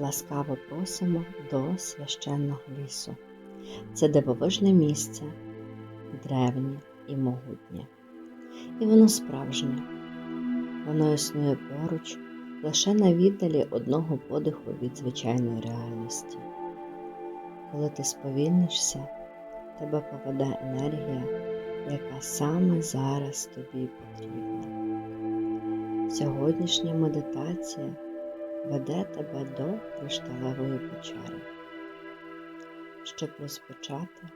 ласкаво просимо до священного лісу. Це дивовижне місце, древнє і могутнє. І воно справжнє. Воно існує поруч лише на віддалі одного подиху від звичайної реальності. Коли ти сповільнишся, тебе поведе енергія, яка саме зараз тобі потрібна. Сьогоднішня медитація веде тебе до кришталевої печери. Щоб розпочати,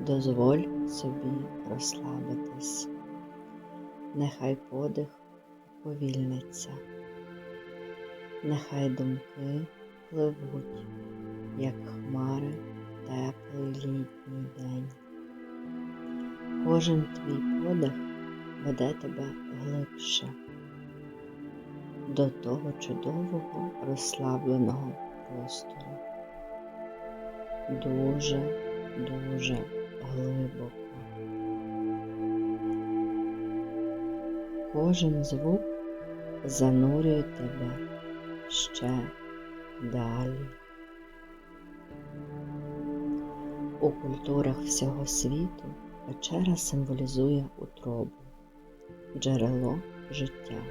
дозволь собі розслабитись. Нехай подих повільниться, нехай думки пливуть, як хмари теплий літній день. Кожен твій подих веде тебе глибше до того чудового розслабленого простору. Дуже, дуже глибоко. Кожен звук занурює тебе ще далі. У культурах всього світу печера символізує утробу, джерело життя.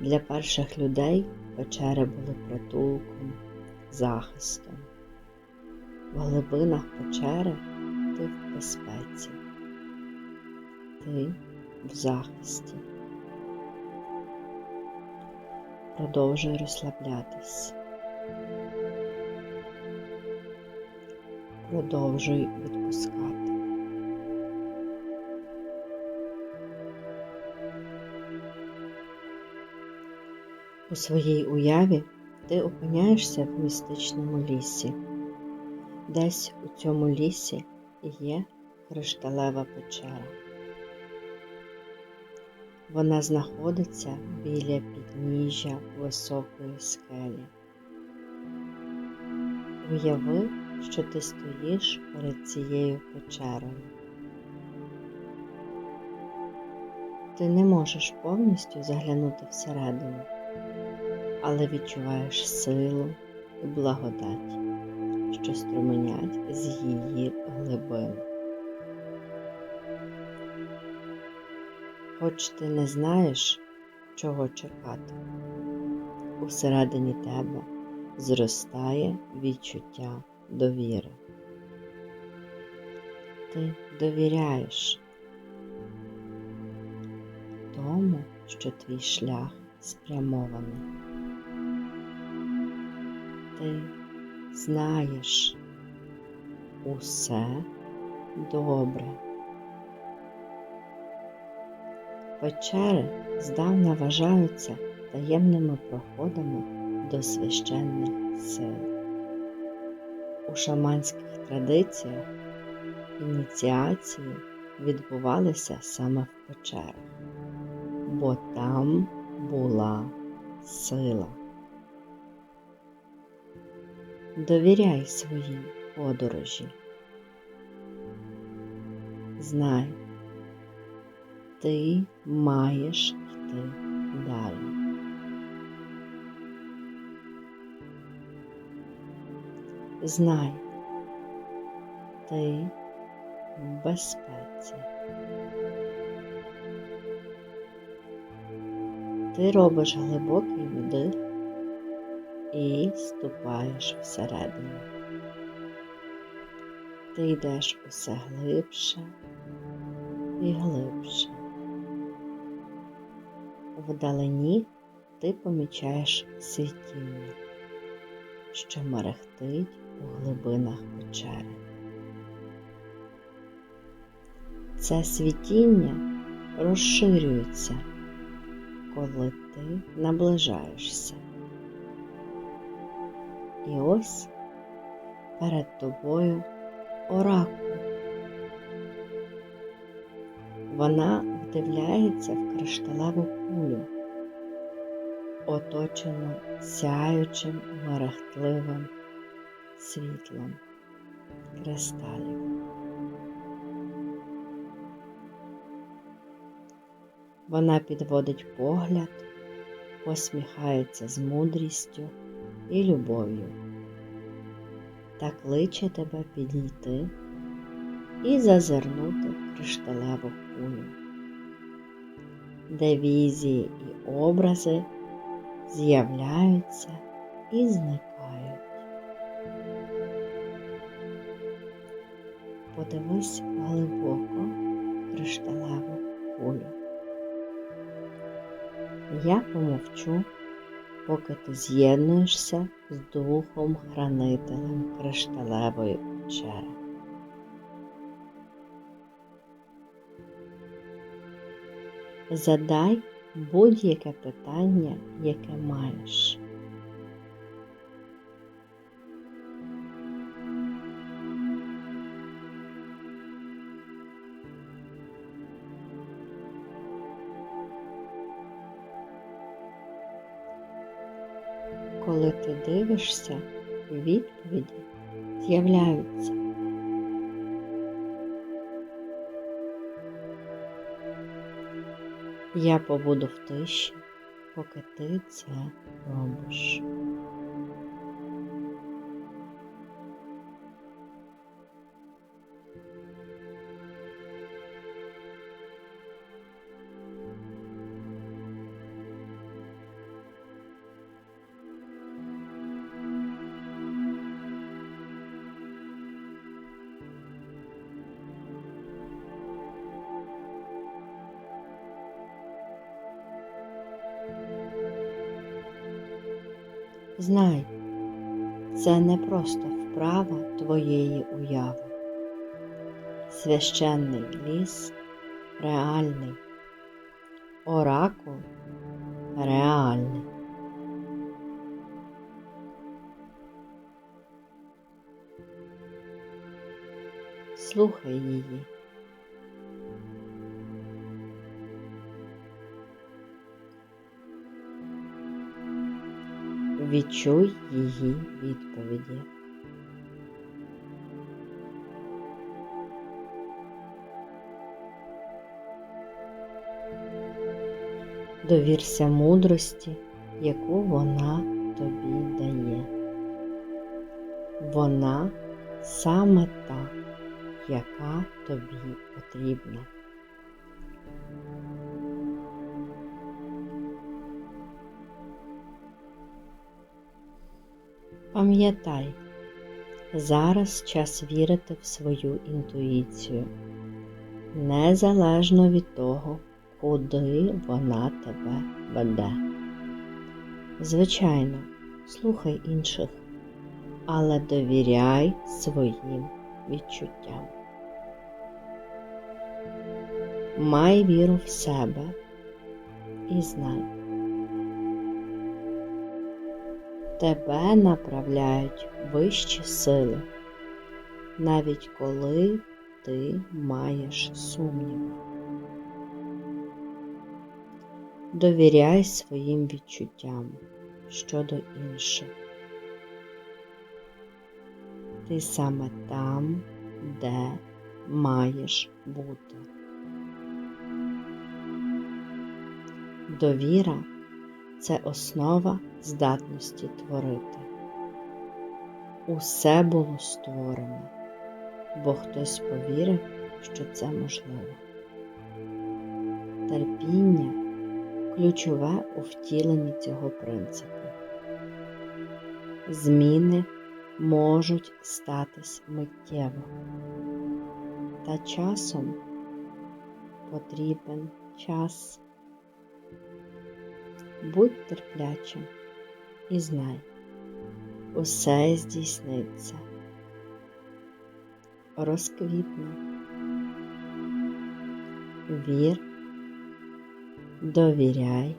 Для перших людей печери були притулком, захистом. В глибинах печери ти в безпеці, ти в захисті. Продовжуй розслаблятись. Продовжуй відпускати. У своїй уяві ти опиняєшся в містичному лісі. Десь у цьому лісі є кришталева печера. Вона знаходиться біля підніжжя високої скелі. Уяви, що ти стоїш перед цією печерою. Ти не можеш повністю заглянути всередину але відчуваєш силу і благодать, що струменять з її глибин. Хоч ти не знаєш, чого чекати, усередині тебе зростає відчуття довіри. Ти довіряєш тому, що твій шлях спрямований ти знаєш усе добре. Печери здавна вважаються таємними проходами до священних сил. У шаманських традиціях ініціації відбувалися саме в печерах, бо там була сила. Довіряй своїй подорожі. Знай, ти маєш йти далі. Знай, ти в безпеці. Ти робиш глибокий вдих і ступаєш всередину. Ти йдеш усе глибше і глибше. Вдалині ти помічаєш світіння, що мерехтить у глибинах печери. Це світіння розширюється, коли ти наближаєшся. І ось перед тобою оракул. Вона вдивляється в кришталеву кулю, оточену сяючим мерехтливим світлом кристалів. Вона підводить погляд, посміхається з мудрістю і любов'ю. Та кличе тебе підійти і зазирнути в кришталеву кулю, де візії і образи з'являються і зникають. Подивись глибоко кришталеву кулю. Я помовчу, поки ти з'єднуєшся з духом хранителем кришталевої печери. Задай будь-яке питання, яке маєш. Коли ти дивишся, відповіді з'являються. Я побуду в тиші, поки ти це робиш. Знай, це не просто вправа твоєї уяви. Священний ліс реальний, оракул реальний. Слухай її. Відчуй її відповіді. Довірся мудрості, яку вона тобі дає. Вона саме та, яка тобі потрібна. Пам'ятай, зараз час вірити в свою інтуїцію, незалежно від того, куди вона тебе веде. Звичайно, слухай інших, але довіряй своїм відчуттям. Май віру в себе і знай. Тебе направляють вищі сили, навіть коли ти маєш сумніви. Довіряй своїм відчуттям щодо інших. Ти саме там, де маєш бути. Довіра це основа здатності творити. Усе було створено, бо хтось повірив, що це можливо. Терпіння ключове у втіленні цього принципу. Зміни можуть статись миттєво, та часом потрібен час. Будь терплячим і знай, усе здійсниться, розквітне, вір, довіряй,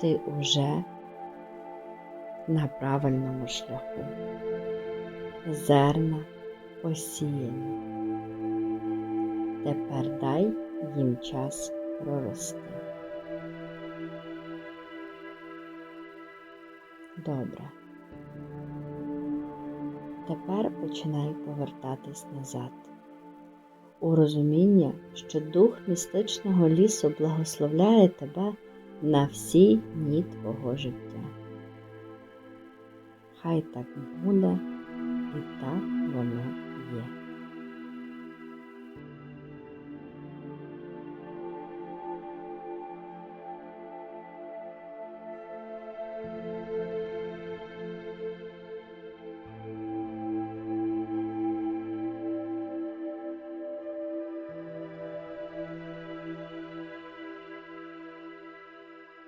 ти уже на правильному шляху, зерна посіяні. Тепер дай їм час прорости. Добре. Тепер починай повертатись назад. У розуміння, що дух містичного лісу благословляє тебе на всі дні твого життя. хай так буде, і так воно